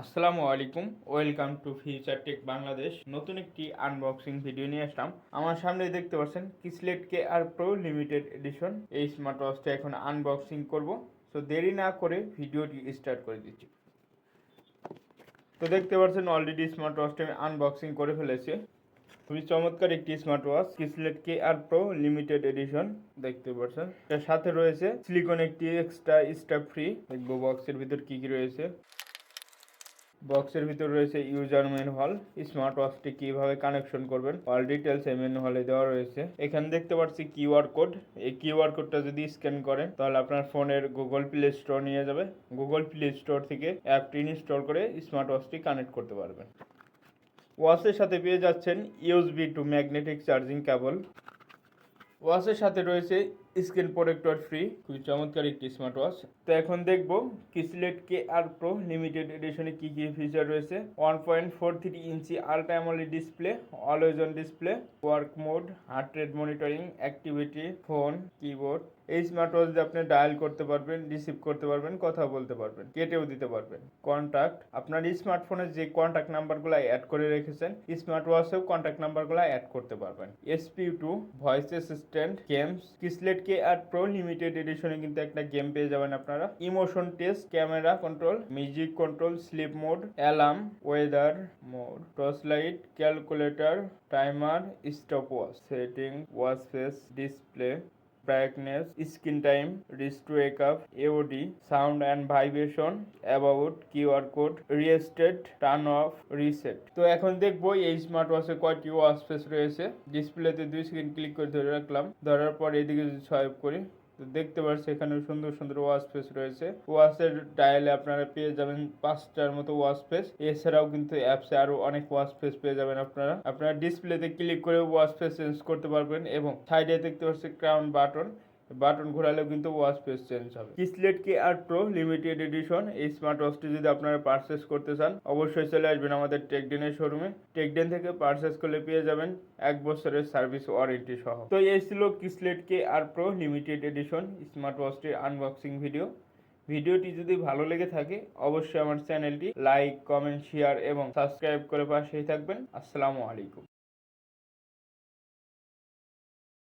আসসালামু আলাইকুম, welcome to future tech Bangladesh. নতুন একটি আনবক্সিং ভিডিও নিয়ে আসলাম। আমার সামনে দেখতে পাচ্ছেন Kieslect K R pro limited edition এই স্মার্ট ওয়াচটা এখন আনবক্সিং করব। তো দেরি না করে ভিডিওটি স্টার্ট করে দিচ্ছি। তো, দেখতে পাচ্ছেন অলরেডি স্মার্ট ওয়াচটা আমি আনবক্সিং করে ফেলেছি। খুবই চমৎকার একটি smart watch Kieslect K R pro limited edition দেখতে পাচ্ছেন, এর সাথে রয়েছে সিলিকন একটি এক্সট্রা স্টাফ ফ্রি দেখব বক্সের ভিতর কি কি রয়েছে। বক্সের ভিতর রয়েছে ইউজার ম্যানুয়াল, স্মার্ট ওয়াচটি কীভাবে কানেকশন করবেন অল ডিটেলস এই ম্যানুয়ালে দেওয়া রয়েছে। এখানে দেখতে পাচ্ছি কিউআর কোড, এই কিউআর কোডটা যদি স্ক্যান করেন, তাহলে আপনার ফোনের গুগল প্লে স্টোর নিয়ে যাবে। গুগল প্লে স্টোর থেকে অ্যাপটি ইনস্টল করে স্মার্ট ওয়াচটি কানেক্ট করতে পারবেন। ওয়াচের সাথে পেয়ে যাচ্ছেন USB to magnetic charging cable ওয়াচের সাথে রয়েছে স্ক্রিন প্রোটেক্টর ফ্রি খুবই চমৎকার একটি স্মার্ট ওয়াচ তো এখন দেখব কিসলেট কে আর প্রো লিমিটেড এডিশনে কি কি ফিচার রয়েছে। One point four three inch ultra AMOLED display always on display work mode heart rate monitoring activity phone keyboard এই স্মার্ট ওয়াচ দিয়ে আপনি ডায়াল করতে পারবেন রিসিভ করতে পারবেন, কথা বলতে পারবেন, কেটেও দিতে পারবেন। কন্টাক্ট আপনার স্মার্টফোনে যে কন্টাক্ট নাম্বারগুলো অ্যাড করে রেখেছেন স্মার্ট ওয়াচেও কন্টাক্ট নাম্বারগুলো অ্যাড করতে পারবেন। SP two voice assistant games Kieslect K R pro limited এডিশনে কিন্তু একটা গেম পেয়ে যাবেন আপনারা। Emotion test camera control music control sleep mode alarm weather mode torch light calculator timer stop watch setting watch face display brightness screen time wrist wake up AOD sound and vibration about QR code restart turn off reset তো এখন দেখব এই smart ওয়াচে কয়টি wash space রয়েছে ডিসপ্লেতে দুই screen click করে ধরে রাখলাম। ধরার পর এদিকে যদি সোয়াইপ করি তো দেখতে পাচ্ছি এখানে সুন্দর সুন্দর ওয়াশ ফেস রয়েছে। ওয়াশের ডায়ালে আপনারা পেয়ে যাবেন পাঁচটার মতো ওয়াশ ফেস এছাড়াও কিন্তু অ্যাপসে আরও অনেক ওয়াশ ফেস পেয়ে যাবেন আপনারা। আপনারা ডিসপ্লেতে ক্লিক করে ওয়াশ ফেস চেঞ্জ করতে পারবেন এবং সাইডে দেখতে পাচ্ছি ক্রাউন বাটন। বাটন ঘোরালেও কিন্তু ওয়াচ ফেস চেঞ্জ হবে। Kieslect K R pro limited edition, এই স্মার্ট ওয়াচটি যদি আপনারা পারচেস করতে চান, অবশ্যই চলে আসবেন আমাদের টেকডেনের শোরুমে টেকডেন থেকে পারচেস করলে পেয়ে যাবেন এক বছরের সার্ভিস ওয়ারেন্টি সহ। তো এই ছিল Kieslect K R pro limited edition, smart ওয়াচটির unboxing video ভিডিওটি যদি ভালো লেগে থাকে, অবশ্যই আমার চ্যানেলটি লাইক, কমেন্ট শেয়ার এবং সাবস্ক্রাইব করে পাশেই থাকবেন। আসসালামু আলাইকুম।